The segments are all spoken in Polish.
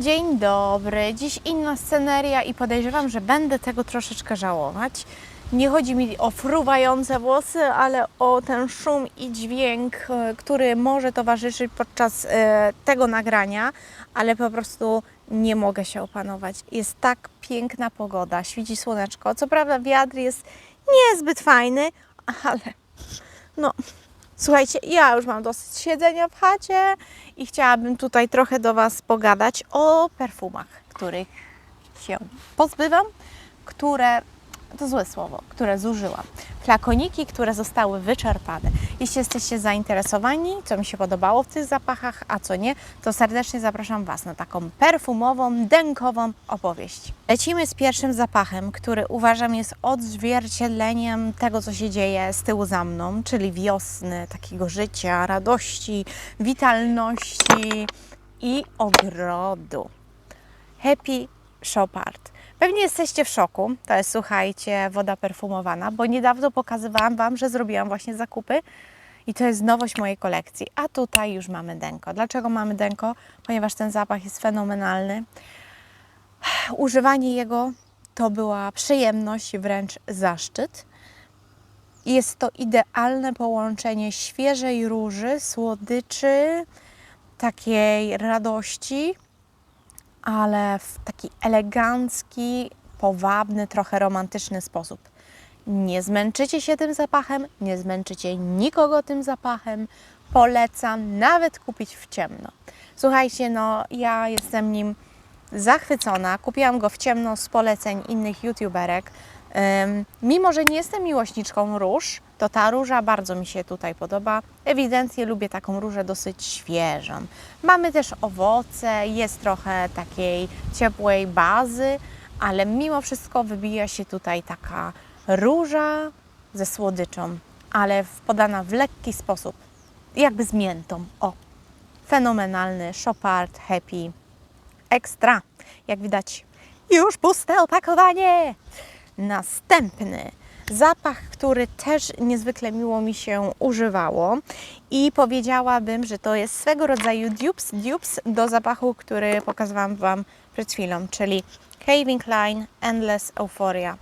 Dzień dobry, dziś inna sceneria i podejrzewam, że będę tego troszeczkę żałować. Nie chodzi mi o fruwające włosy, ale o ten szum i dźwięk, e, który może towarzyszyć podczas e, tego nagrania, ale po prostu nie mogę się opanować. Jest tak piękna pogoda, świeci słoneczko. Co prawda wiatr jest niezbyt fajny, ale no, Słuchajcie, ja już mam dosyć siedzenia w chacie i chciałabym tutaj trochę do Was pogadać o perfumach, których się pozbywam, które, to złe słowo, które zużyłam. Flakoniki, które zostały wyczerpane. Jeśli jesteście zainteresowani, co mi się podobało w tych zapachach, a co nie, to serdecznie zapraszam Was na taką perfumową, dękową opowieść. Lecimy z pierwszym zapachem, który uważam jest odzwierciedleniem tego, co się dzieje z tyłu za mną, czyli wiosny, takiego życia, radości, witalności i ogrodu. Happy Chopard. Pewnie jesteście w szoku. To jest, słuchajcie, woda perfumowana, bo niedawno pokazywałam Wam, że zrobiłam właśnie zakupy i to jest nowość mojej kolekcji. A tutaj już mamy denko. Dlaczego mamy denko? Ponieważ ten zapach jest fenomenalny. Używanie jego to była przyjemność, wręcz zaszczyt. Jest to idealne połączenie świeżej róży, słodyczy, takiej radości, ale w taki elegancki, powabny, trochę romantyczny sposób. Nie zmęczycie się tym zapachem, nie zmęczycie nikogo tym zapachem. Polecam nawet kupić w ciemno. Słuchajcie, no ja jestem nim zachwycona. Kupiłam go w ciemno z poleceń innych youtuberek. Mimo, że nie jestem miłośniczką róż, to ta róża bardzo mi się tutaj podoba. Ewidentnie lubię taką różę dosyć świeżą. Mamy też owoce, jest trochę takiej ciepłej bazy, ale mimo wszystko wybija się tutaj taka róża ze słodyczą, ale podana w lekki sposób, jakby z miętą. O, fenomenalny Chopard Happy Extra. Jak widać, już puste opakowanie. Następny zapach, który też niezwykle miło mi się używało i powiedziałabym, że to jest swego rodzaju dupes, dupes do zapachu, który pokazywałam Wam przed chwilą, czyli Calvin Klein Endless Euphoria.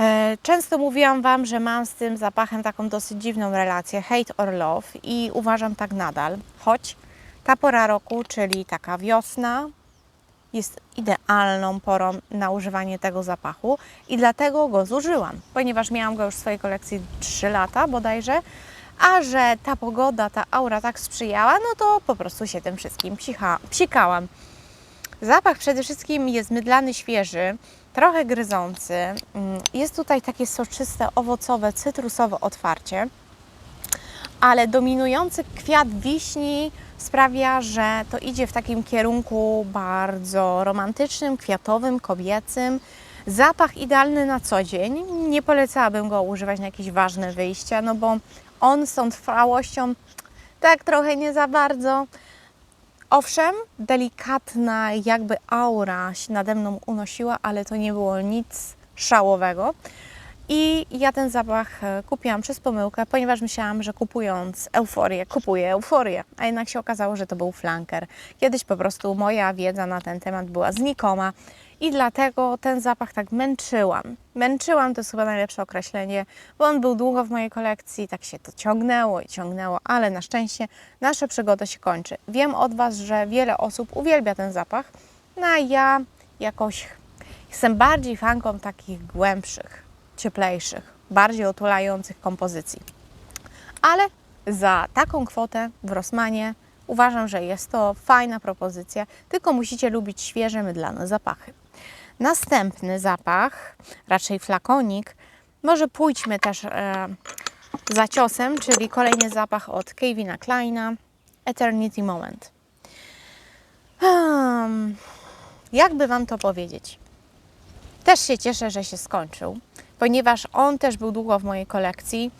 E, Często mówiłam Wam, że mam z tym zapachem taką dosyć dziwną relację, hate or love i uważam tak nadal, choć ta pora roku, czyli taka wiosna, jest idealną porą na używanie tego zapachu i dlatego go zużyłam, ponieważ miałam go już w swojej kolekcji 3 lata bodajże, a że ta pogoda, ta aura tak sprzyjała, no to po prostu się tym wszystkim psicha, psikałam. Zapach przede wszystkim jest mydlany, świeży, trochę gryzący. Mm, Jest tutaj takie soczyste, owocowe, cytrusowe otwarcie, ale dominujący kwiat wiśni sprawia, że to idzie w takim kierunku bardzo romantycznym, kwiatowym, kobiecym. Zapach idealny na co dzień. Nie polecałabym go używać na jakieś ważne wyjścia, no bo on z tą trwałością tak trochę nie za bardzo. Owszem, delikatna jakby aura się nade mną unosiła, ale to nie było nic szałowego. I ja ten zapach e, kupiłam przez pomyłkę, ponieważ myślałam, że kupując euforię, kupuję euforię, a jednak się okazało, że to był flanker. Kiedyś po prostu moja wiedza na ten temat była znikoma i dlatego ten zapach tak męczyłam. Męczyłam to jest chyba najlepsze określenie, bo on był długo w mojej kolekcji, tak się to ciągnęło i ciągnęło, ale na szczęście nasza przygoda się kończy. Wiem od Was, że wiele osób uwielbia ten zapach, no a ja jakoś jestem bardziej fanką takich głębszych, cieplejszych, bardziej otulających kompozycji. Ale za taką kwotę w Rossmanie uważam, że jest to fajna propozycja, tylko musicie lubić świeże, mydlane zapachy. Następny zapach, raczej flakonik, może pójdźmy też e, za ciosem, czyli kolejny zapach od Kevina Kleina, Eternity Moment. Hmm, jakby Wam to powiedzieć? Też się cieszę, że się skończył, ponieważ on też był długo w mojej kolekcji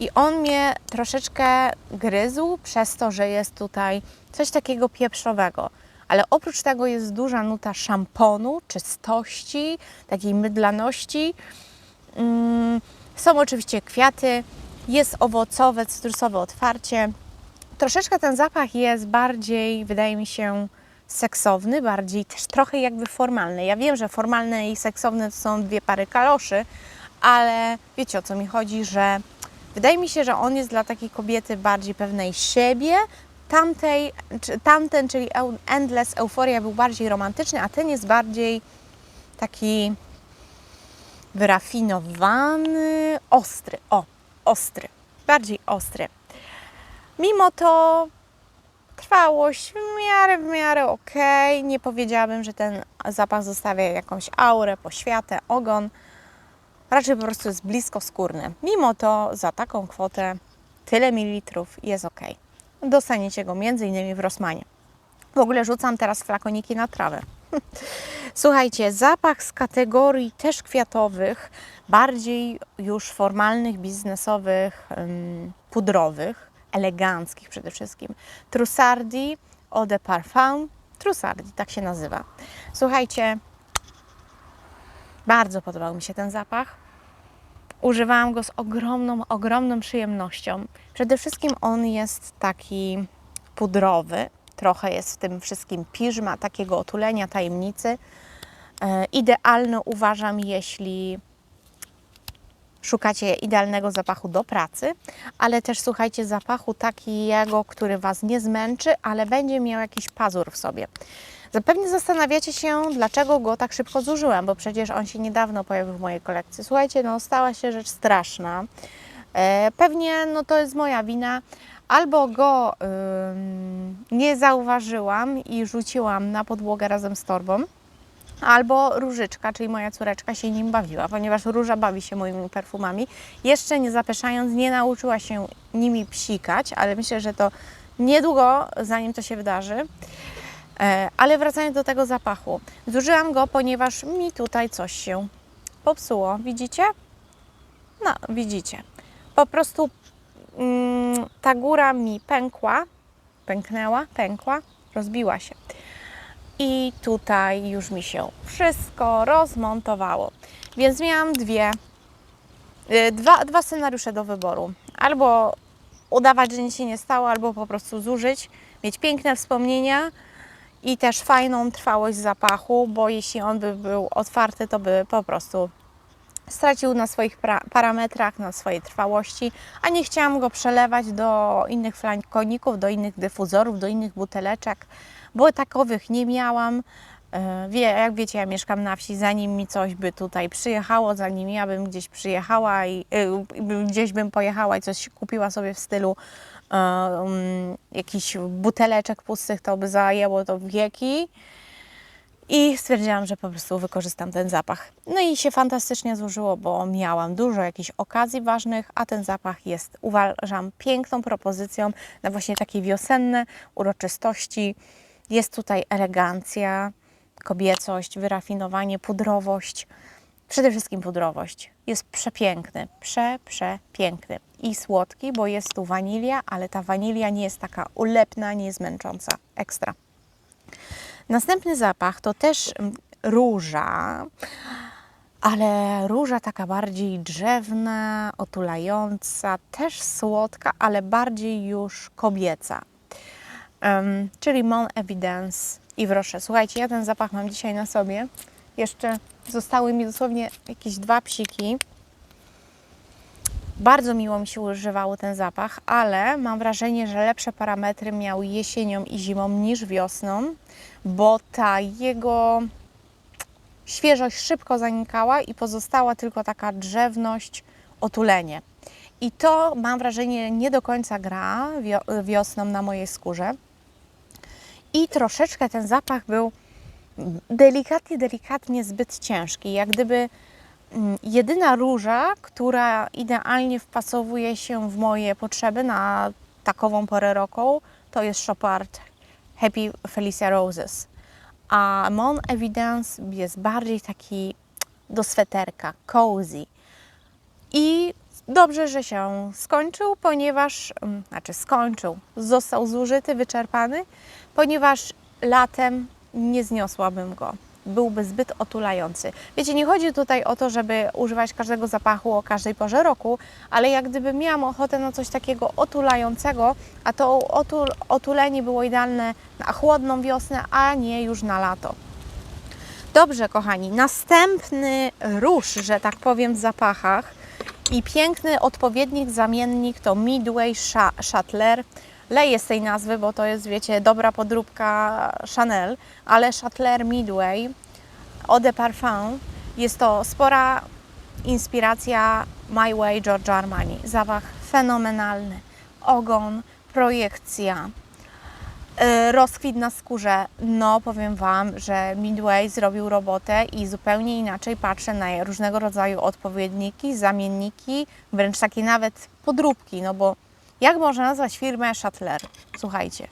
i on mnie troszeczkę gryzł przez to, że jest tutaj coś takiego pieprzowego. Ale oprócz tego jest duża nuta szamponu, czystości, takiej mydlaności. Mm, Są oczywiście kwiaty, jest owocowe, cytrusowe otwarcie. Troszeczkę ten zapach jest bardziej, wydaje mi się, seksowny, bardziej też trochę jakby formalny. Ja wiem, że formalne i seksowne to są dwie pary kaloszy, ale wiecie o co mi chodzi, że wydaje mi się, że on jest dla takiej kobiety bardziej pewnej siebie. Tamtej, czy, tamten, czyli Endless Euphoria był bardziej romantyczny, a ten jest bardziej taki wyrafinowany, ostry. O, ostry. Bardziej ostry. Mimo to trwałość w miarę, w miarę ok. Nie powiedziałabym, że ten zapach zostawia jakąś aurę, poświatę, ogon. Raczej po prostu jest blisko skórny. Mimo to za taką kwotę tyle mililitrów jest ok. Dostaniecie go innymi w Rossmanie. W ogóle rzucam teraz flakoniki na trawę. Słuchajcie, zapach z kategorii też kwiatowych, bardziej już formalnych, biznesowych, pudrowych, eleganckich przede wszystkim. Trussardi Eau de Parfum. Trussardi, tak się nazywa. Słuchajcie, bardzo podobał mi się ten zapach. Używałam go z ogromną, ogromną przyjemnością. Przede wszystkim on jest taki pudrowy, trochę jest w tym wszystkim piżma, takiego otulenia, tajemnicy. E, idealny uważam, jeśli szukacie idealnego zapachu do pracy, ale też słuchajcie zapachu takiego, który Was nie zmęczy, ale będzie miał jakiś pazur w sobie. Zapewne zastanawiacie się, dlaczego go tak szybko zużyłam, bo przecież on się niedawno pojawił w mojej kolekcji. Słuchajcie, no stała się rzecz straszna. E, pewnie no to jest moja wina. Albo go nie zauważyłam i rzuciłam na podłogę razem z torbą, albo Różyczka, czyli moja córeczka, się nim bawiła, ponieważ Róża bawi się moimi perfumami. Jeszcze nie zapeszając, nie nauczyła się nimi psikać, ale myślę, że to niedługo, zanim to się wydarzy. E, Ale wracając do tego zapachu, zużyłam go, ponieważ mi tutaj coś się popsuło. Widzicie? No, widzicie. Po prostu mm, ta góra mi pękła, pęknęła, pękła, rozbiła się. I tutaj już mi się wszystko rozmontowało. Więc miałam dwie, y, dwa, dwa scenariusze do wyboru. Albo udawać, że nic się nie stało, albo po prostu zużyć, mieć piękne wspomnienia i też fajną trwałość zapachu, bo jeśli on by był otwarty, to by po prostu stracił na swoich parametrach, na swojej trwałości, a nie chciałam go przelewać do innych flankoników, do innych dyfuzorów, do innych buteleczek, bo takowych nie miałam. E, Wie, jak wiecie, ja mieszkam na wsi, zanim mi coś by tutaj przyjechało, zanim ja bym gdzieś przyjechała i y, gdzieś bym pojechała i coś kupiła sobie w stylu e, um, jakichś buteleczek pustych, to by zajęło to wieki. I stwierdziłam, że po prostu wykorzystam ten zapach. No i się fantastycznie złożyło, bo miałam dużo jakichś okazji ważnych, a ten zapach jest, uważam, piękną propozycją na właśnie takie wiosenne uroczystości. Jest tutaj elegancja, kobiecość, wyrafinowanie, pudrowość. Przede wszystkim pudrowość. Jest przepiękny, prze, przepiękny i słodki, bo jest tu wanilia, ale ta wanilia nie jest taka ulepna, nie jest męcząca. Ekstra. Następny zapach to też mm, róża, ale róża taka bardziej drzewna, otulająca, też słodka, ale bardziej już kobieca. Em, czyli Mon Evidence i wrosze. Słuchajcie, ja ten zapach mam dzisiaj na sobie. Jeszcze zostały mi dosłownie jakieś dwa psiki. Bardzo miło mi się używało ten zapach, ale mam wrażenie, że lepsze parametry miał jesienią i zimą niż wiosną, bo ta jego świeżość szybko zanikała i pozostała tylko taka drzewność, otulenie. I to mam wrażenie nie do końca gra wio- wiosną na mojej skórze. I troszeczkę ten zapach był delikatnie, delikatnie zbyt ciężki. Jak gdyby mm, jedyna róża, która idealnie wpasowuje się w moje potrzeby na takową porę roku, to jest Chopard Happy Felicia Roses. A Mon Evidence jest bardziej taki do sweterka, cozy. I dobrze, że się skończył, ponieważ, mm, znaczy skończył, został zużyty, wyczerpany, ponieważ latem nie zniosłabym go. byłby zbyt otulający. Wiecie, nie chodzi tutaj o to, żeby używać każdego zapachu o każdej porze roku, ale jak gdyby miałam ochotę na coś takiego otulającego, a to otul, otulenie było idealne na chłodną wiosnę, a nie już na lato. Dobrze, kochani, następny róż, że tak powiem, w zapachach i piękny odpowiednik, zamiennik to Midway Sha- Shuttler. Leję z tej nazwy, bo to jest, wiecie, dobra podróbka Chanel, ale Shuttler Midway Eau de Parfum jest to spora inspiracja My Way Giorgio Armani. Zapach fenomenalny, ogon, projekcja, y, rozkwit na skórze. No, powiem Wam, że Midway zrobił robotę i zupełnie inaczej patrzę na różnego rodzaju odpowiedniki, zamienniki, wręcz takie nawet podróbki, no bo jak można nazwać firmę Shuttler? Słuchajcie,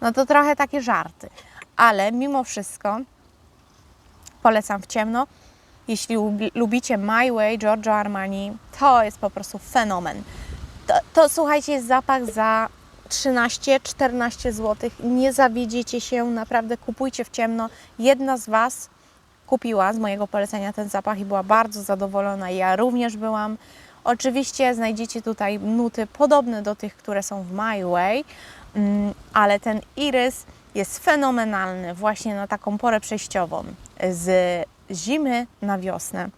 no to trochę takie żarty, ale mimo wszystko polecam w ciemno. Jeśli lubi- lubicie My Way Giorgio Armani, to jest po prostu fenomen. To, to słuchajcie, jest zapach za 13-14 zł. Nie zawiedziecie się, naprawdę kupujcie w ciemno. Jedna z Was kupiła z mojego polecenia ten zapach i była bardzo zadowolona. Ja również byłam. Oczywiście znajdziecie tutaj nuty podobne do tych, które są w My Way, mm, ale ten irys jest fenomenalny właśnie na taką porę przejściową z zimy na wiosnę.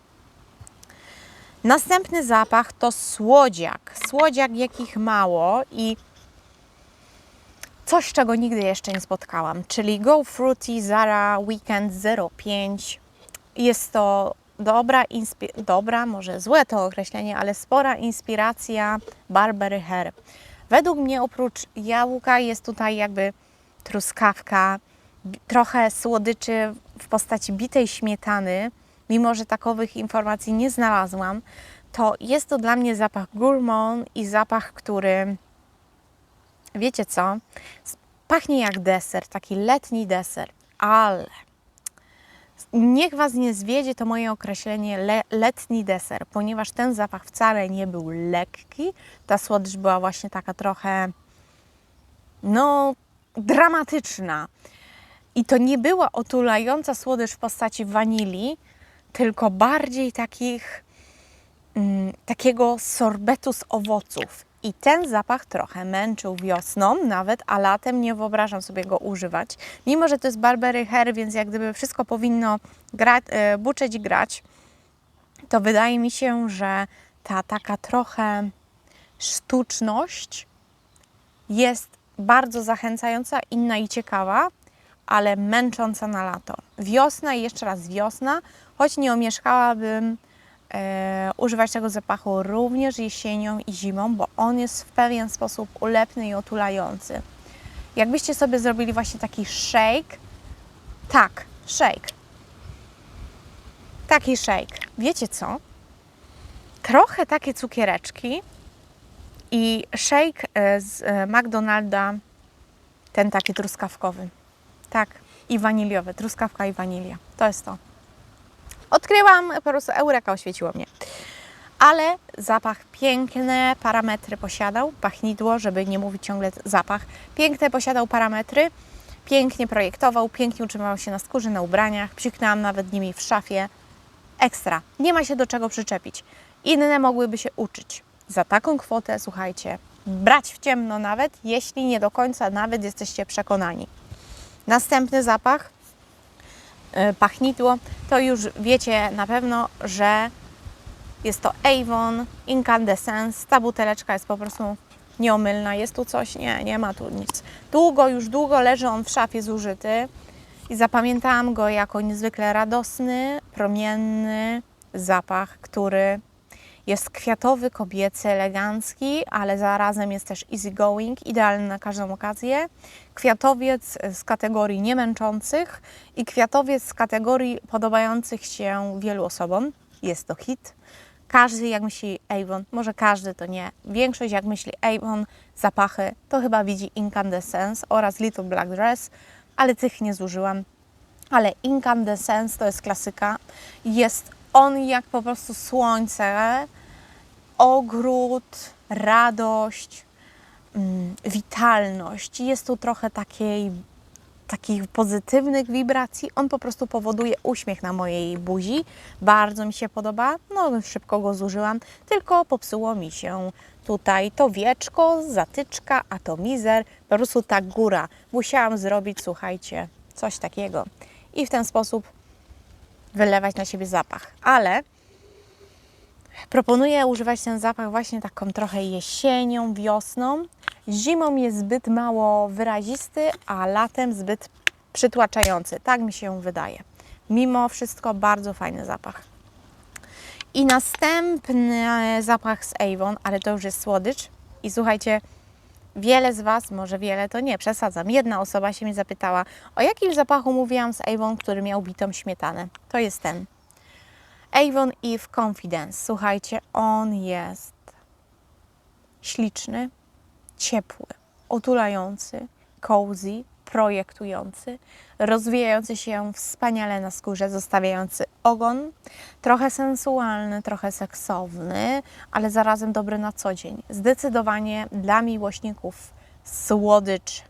Następny zapach to słodziak. Słodziak, jakich mało i coś, czego nigdy jeszcze nie spotkałam, czyli Go Fruity Zara Weekend 05. Jest to dobra, dobra, może złe to określenie, ale spora inspiracja Barbary Hair. Według mnie oprócz jabłka jest tutaj jakby truskawka, trochę słodyczy w postaci bitej śmietany, mimo że takowych informacji nie znalazłam, to jest to dla mnie zapach gourmand i zapach, który wiecie co? Pachnie jak deser, taki letni deser, ale niech Was nie zwiedzie to moje określenie le, letni deser, ponieważ ten zapach wcale nie był lekki. Ta słodycz była właśnie taka trochę, no, dramatyczna. I to nie była otulająca słodycz w postaci wanilii, tylko bardziej takich, mm, takiego sorbetu z owoców. I ten zapach trochę męczył wiosną nawet, a latem nie wyobrażam sobie go używać. Mimo, że to jest Barbery Hair, więc jak gdyby wszystko powinno gra, e, buczeć i grać, to wydaje mi się, że ta taka trochę sztuczność jest bardzo zachęcająca, inna i ciekawa, ale męcząca na lato. Wiosna i jeszcze raz wiosna, choć nie omieszkałabym używać tego zapachu również jesienią i zimą, bo on jest w pewien sposób ulepny i otulający. Jakbyście sobie zrobili właśnie taki shake, tak, shake, taki shake. Wiecie co? Trochę takie cukiereczki i shake e, z e, McDonalda, ten taki truskawkowy. Tak, i waniliowy, truskawka i wanilia. To jest to. Odkryłam, po prostu Eureka oświeciło mnie. Ale zapach piękne parametry posiadał, pachnidło, żeby nie mówić ciągle zapach. Piękne posiadał parametry, pięknie projektował, pięknie utrzymywał się na skórze, na ubraniach. Psiknęłam nawet nimi w szafie. Ekstra. Nie ma się do czego przyczepić. Inne mogłyby się uczyć. Za taką kwotę, słuchajcie, brać w ciemno nawet, jeśli nie do końca nawet jesteście przekonani. Następny zapach, pachnidło, to już wiecie na pewno, że jest to Avon Incandescence. Ta buteleczka jest po prostu nieomylna. Jest tu coś? Nie, nie ma tu nic. Długo, już długo leży on w szafie zużyty i zapamiętałam go jako niezwykle radosny, promienny zapach, który jest kwiatowy, kobiecy, elegancki, ale zarazem jest też easygoing, idealny na każdą okazję. Kwiatowiec z kategorii niemęczących i kwiatowiec z kategorii podobających się wielu osobom. Jest to hit. Każdy jak myśli Avon, może każdy to nie, większość jak myśli Avon, zapachy, to chyba widzi Incandescence oraz Little Black Dress, ale tych nie zużyłam. Ale Incandescence to jest klasyka. Jest on jak po prostu słońce, ogród, radość, mm, witalność. Jest tu trochę takiej takich pozytywnych wibracji. On po prostu powoduje uśmiech na mojej buzi. Bardzo mi się podoba. No, szybko go zużyłam, tylko popsuło mi się tutaj to wieczko, zatyczka, atomizer, po prostu ta góra. Musiałam zrobić, słuchajcie, coś takiego. I w ten sposób wylewać na siebie zapach. Ale proponuję używać ten zapach właśnie taką trochę jesienią, wiosną. Zimą jest zbyt mało wyrazisty, a latem zbyt przytłaczający. Tak mi się wydaje. Mimo wszystko bardzo fajny zapach. I następny zapach z Avon, ale to już jest słodycz. I słuchajcie, wiele z Was, może wiele to nie, przesadzam. Jedna osoba się mnie zapytała, o jakim zapachu mówiłam z Avon, który miał bitą śmietanę. To jest ten. Avon Eve Confidence. Słuchajcie, on jest śliczny, ciepły, otulający, cozy, projektujący, rozwijający się wspaniale na skórze, zostawiający ogon, trochę sensualny, trochę seksowny, ale zarazem dobry na co dzień. Zdecydowanie dla miłośników słodycz.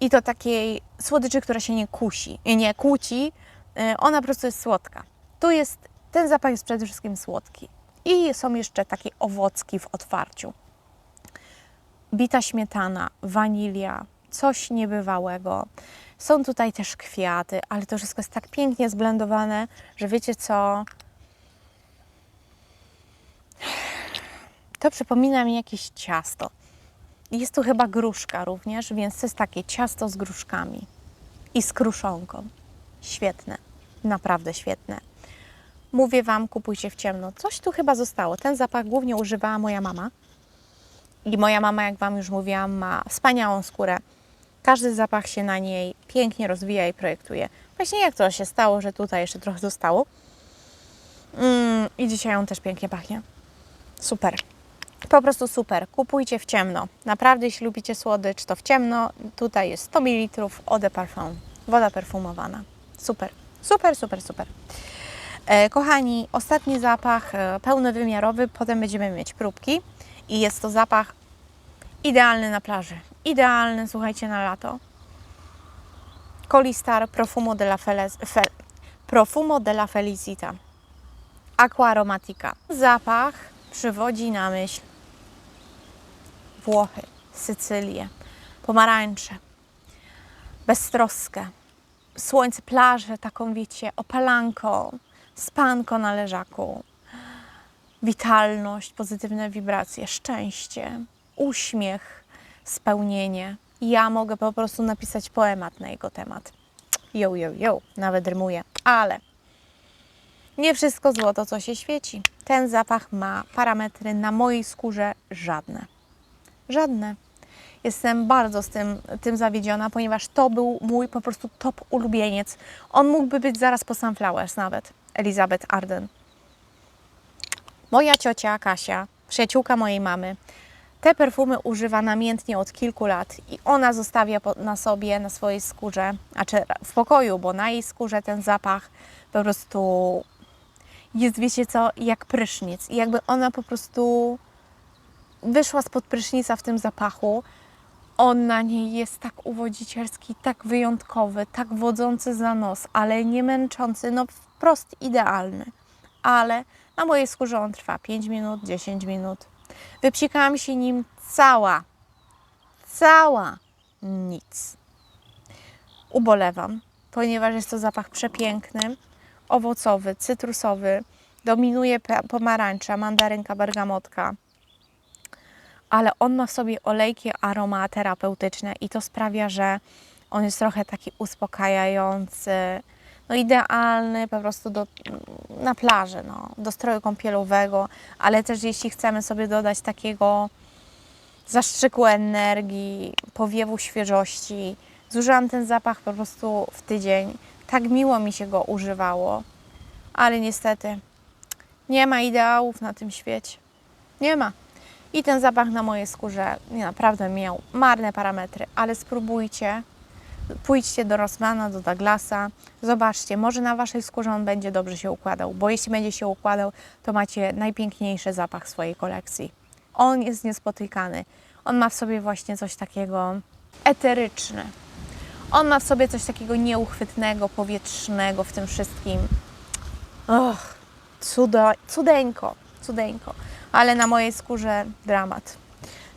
I to takiej słodyczy, która się nie kusi, nie kłóci, y, ona po prostu jest słodka. Tu jest, ten zapach jest przede wszystkim słodki. I są jeszcze takie owocki w otwarciu bita śmietana, wanilia, coś niebywałego. Są tutaj też kwiaty, ale to wszystko jest tak pięknie zblendowane, że wiecie co? To przypomina mi jakieś ciasto. Jest tu chyba gruszka również, więc to jest takie ciasto z gruszkami i z kruszonką. Świetne, naprawdę świetne. Mówię Wam, kupujcie w ciemno. Coś tu chyba zostało. Ten zapach głównie używała moja mama. I moja mama, jak Wam już mówiłam, ma wspaniałą skórę. Każdy zapach się na niej pięknie rozwija i projektuje. Właśnie jak to się stało, że tutaj jeszcze trochę zostało. Mm, I dzisiaj on też pięknie pachnie. Super. Po prostu super. Kupujcie w ciemno. Naprawdę, jeśli lubicie słodycz, to w ciemno. Tutaj jest 100 ml eau de parfum. Woda perfumowana. Super. Super, super, super. E, kochani, ostatni zapach e, pełnowymiarowy. Potem będziemy mieć próbki. I jest to zapach idealny na plaży. Idealny, słuchajcie, na lato. Colistar Profumo della, Fele, Fe, Profumo della Felicita. Aqua aromatica. Zapach przywodzi na myśl Włochy, Sycylię, pomarańcze, beztroskę, słońce, plażę, taką wiecie, opalanką, spanko na leżaku, witalność, pozytywne wibracje, szczęście, uśmiech, spełnienie. Ja mogę po prostu napisać poemat na jego temat. Jo, jo, jo, nawet rymuję. Ale nie wszystko złoto, co się świeci. Ten zapach ma parametry na mojej skórze żadne. Żadne. Jestem bardzo z tym, tym zawiedziona, ponieważ to był mój po prostu top ulubieniec. On mógłby być zaraz po Sunflowers nawet. Elizabeth Arden. Moja ciocia Kasia, przyjaciółka mojej mamy, te perfumy używa namiętnie od kilku lat i ona zostawia na sobie, na swojej skórze, znaczy w pokoju, bo na jej skórze ten zapach po prostu jest, wiecie co, jak prysznic. I jakby ona po prostu wyszła spod prysznica w tym zapachu, on na niej jest tak uwodzicielski, tak wyjątkowy, tak wodzący za nos, ale nie męczący, no wprost idealny. Ale na mojej skórze on trwa 5 minut, 10 minut. Wypsikałam się nim cała, cała, nic. Ubolewam, ponieważ jest to zapach przepiękny, owocowy, cytrusowy, dominuje pomarańcza, mandarynka, bergamotka, ale on ma w sobie olejki aromaterapeutyczne i to sprawia, że on jest trochę taki uspokajający, no idealny po prostu do, na plaży, no, do stroju kąpielowego, ale też jeśli chcemy sobie dodać takiego zastrzyku energii, powiewu świeżości. Zużyłam ten zapach po prostu w tydzień. Tak miło mi się go używało, ale niestety nie ma ideałów na tym świecie. Nie ma. I ten zapach na mojej skórze nie, naprawdę miał marne parametry, ale spróbujcie pójdźcie do Rossmana, do Douglasa, zobaczcie, może na Waszej skórze on będzie dobrze się układał, bo jeśli będzie się układał, to macie najpiękniejszy zapach swojej kolekcji. On jest niespotykany. On ma w sobie właśnie coś takiego eteryczne. On ma w sobie coś takiego nieuchwytnego, powietrznego w tym wszystkim. Och, cudo, cudeńko, cudeńko. Ale na mojej skórze dramat.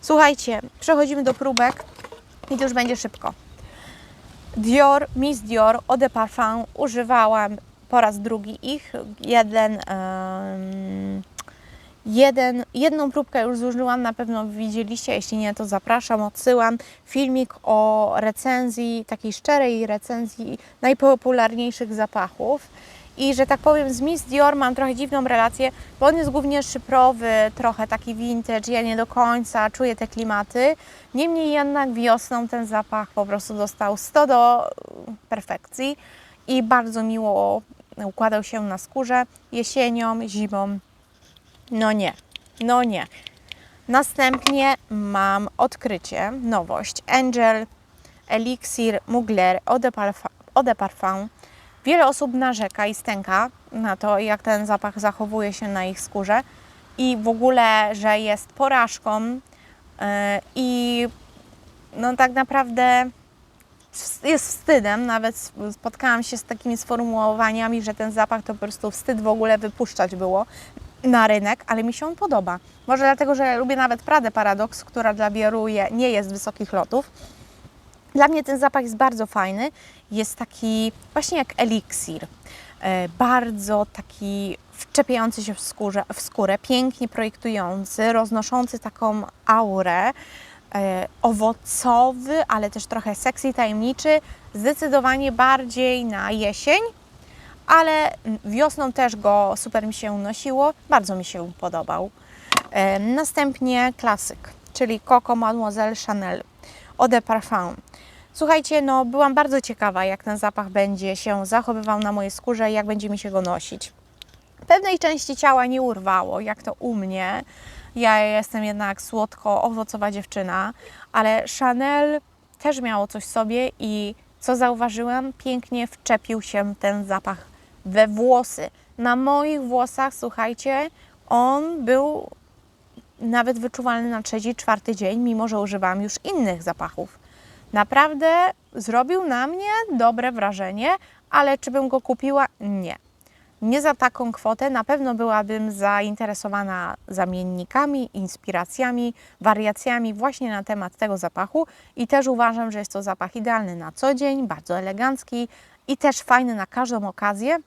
Słuchajcie, przechodzimy do próbek i to już będzie szybko. Dior, Miss Dior Eau de Parfum używałam po raz drugi ich. Jeden, jeden, jedną próbkę już zużyłam, na pewno widzieliście, jeśli nie, to zapraszam, odsyłam. Filmik o recenzji, takiej szczerej recenzji najpopularniejszych zapachów. I że tak powiem, z Miss Dior mam trochę dziwną relację, bo on jest głównie szyprowy, trochę taki vintage, ja nie do końca czuję te klimaty. Niemniej jednak wiosną ten zapach po prostu dostał 100 do perfekcji i bardzo miło układał się na skórze. Jesienią, zimą, no nie, no nie. Następnie mam odkrycie, nowość. Angel Elixir Mugler Eau de Parfum. Eau de Parfum. Wiele osób narzeka i stęka na to, jak ten zapach zachowuje się na ich skórze i w ogóle, że jest porażką yy, i no tak naprawdę jest wstydem. Nawet spotkałam się z takimi sformułowaniami, że ten zapach to po prostu wstyd w ogóle wypuszczać było na rynek, ale mi się on podoba. Może dlatego, że lubię nawet Pradę Paradox, która dla wielu nie jest wysokich lotów. Dla mnie ten zapach jest bardzo fajny. Jest taki właśnie jak eliksir. E, Bardzo taki wczepiający się w, skórze, w skórę, pięknie projektujący, roznoszący taką aurę. E, Owocowy, ale też trochę sexy, tajemniczy. Zdecydowanie bardziej na jesień, ale wiosną też go super mi się nosiło. Bardzo mi się podobał. E, Następnie klasyk, czyli Coco Mademoiselle Chanel Eau de Parfum. Słuchajcie, no byłam bardzo ciekawa, jak ten zapach będzie się zachowywał na mojej skórze i jak będzie mi się go nosić. Pewnej części ciała nie urwało, jak to u mnie. Ja jestem jednak słodko-owocowa dziewczyna, ale Chanel też miało coś w sobie i co zauważyłam, pięknie wczepił się ten zapach we włosy. Na moich włosach, słuchajcie, on był nawet wyczuwalny na trzeci, czwarty dzień, mimo że używałam już innych zapachów. Naprawdę zrobił na mnie dobre wrażenie, ale czy bym go kupiła? Nie. Nie za taką kwotę. Na pewno byłabym zainteresowana zamiennikami, inspiracjami, wariacjami właśnie na temat tego zapachu i też uważam, że jest to zapach idealny na co dzień, bardzo elegancki i też fajny na każdą okazję.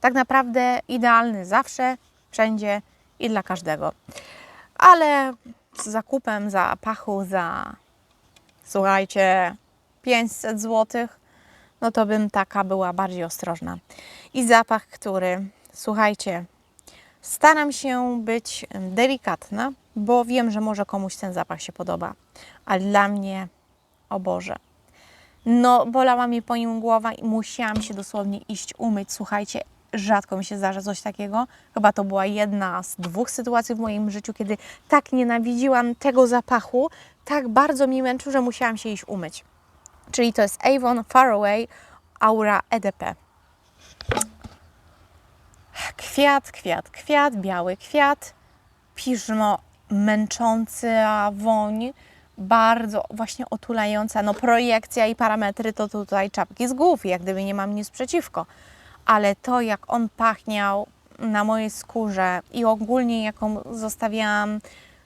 Tak naprawdę idealny zawsze, wszędzie i dla każdego. Ale z zakupem zapachu za słuchajcie, 500 zł, no to bym taka była bardziej ostrożna. I zapach, który, słuchajcie, staram się być delikatna, bo wiem, że może komuś ten zapach się podoba, ale dla mnie, o Boże, no bolała mnie po nim głowa i musiałam się dosłownie iść umyć. Słuchajcie, rzadko mi się zdarza coś takiego. Chyba to była jedna z dwóch sytuacji w moim życiu, kiedy tak nienawidziłam tego zapachu, tak bardzo mi męczył, że musiałam się iść umyć. Czyli to jest Avon Faraway Aura EDP. Kwiat, kwiat, kwiat, biały kwiat, piżmo, męcząca woń, bardzo właśnie otulająca, no projekcja i parametry to tutaj czapki z głów, jak gdyby nie mam nic przeciwko, ale to jak on pachniał na mojej skórze i ogólnie jaką zostawiałam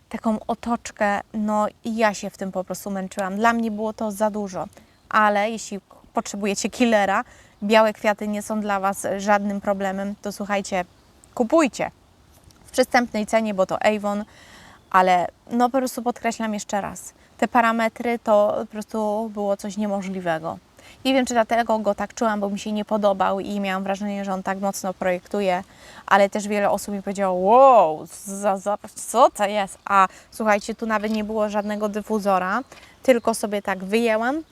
taką otoczkę, no ja się w tym po prostu męczyłam. Dla mnie było to za dużo, ale jeśli potrzebujecie killera, białe kwiaty nie są dla Was żadnym problemem, to słuchajcie, kupujcie w przystępnej cenie, bo to Avon, ale no po prostu podkreślam jeszcze raz, te parametry to po prostu było coś niemożliwego. Nie wiem, czy dlatego go tak czułam, bo mi się nie podobał i miałam wrażenie, że on tak mocno projektuje, ale też wiele osób mi powiedziało, wow, za, za, co to jest? A słuchajcie, tu nawet nie było żadnego dyfuzora, tylko sobie tak wyjęłam,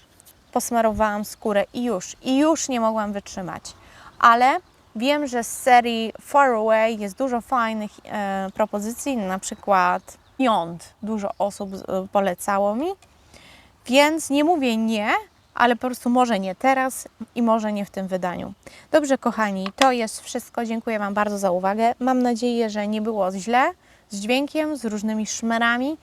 posmarowałam skórę i już, i już nie mogłam wytrzymać. Ale wiem, że z serii Faraway jest dużo fajnych e, propozycji, na przykład Beyond. Dużo osób e, polecało mi, więc nie mówię nie, ale po prostu może nie teraz i może nie w tym wydaniu. Dobrze, kochani, to jest wszystko. Dziękuję Wam bardzo za uwagę. Mam nadzieję, że nie było źle z dźwiękiem, z różnymi szmerami,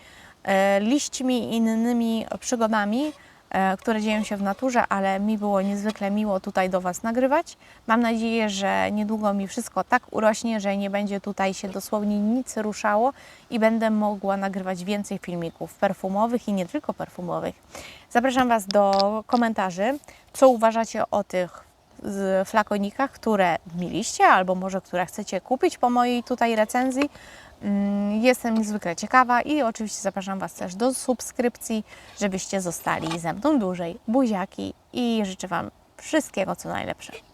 e, liśćmi i innymi przygodami, e, które dzieją się w naturze, ale mi było niezwykle miło tutaj do Was nagrywać. Mam nadzieję, że niedługo mi wszystko tak urośnie, że nie będzie tutaj się dosłownie nic ruszało i będę mogła nagrywać więcej filmików perfumowych i nie tylko perfumowych. Zapraszam Was do komentarzy, co uważacie o tych flakonikach, które mieliście albo może które chcecie kupić po mojej tutaj recenzji. Mm, Jestem niezwykle ciekawa i oczywiście zapraszam Was też do subskrypcji, żebyście zostali ze mną dłużej. Buziaki i życzę Wam wszystkiego co najlepsze.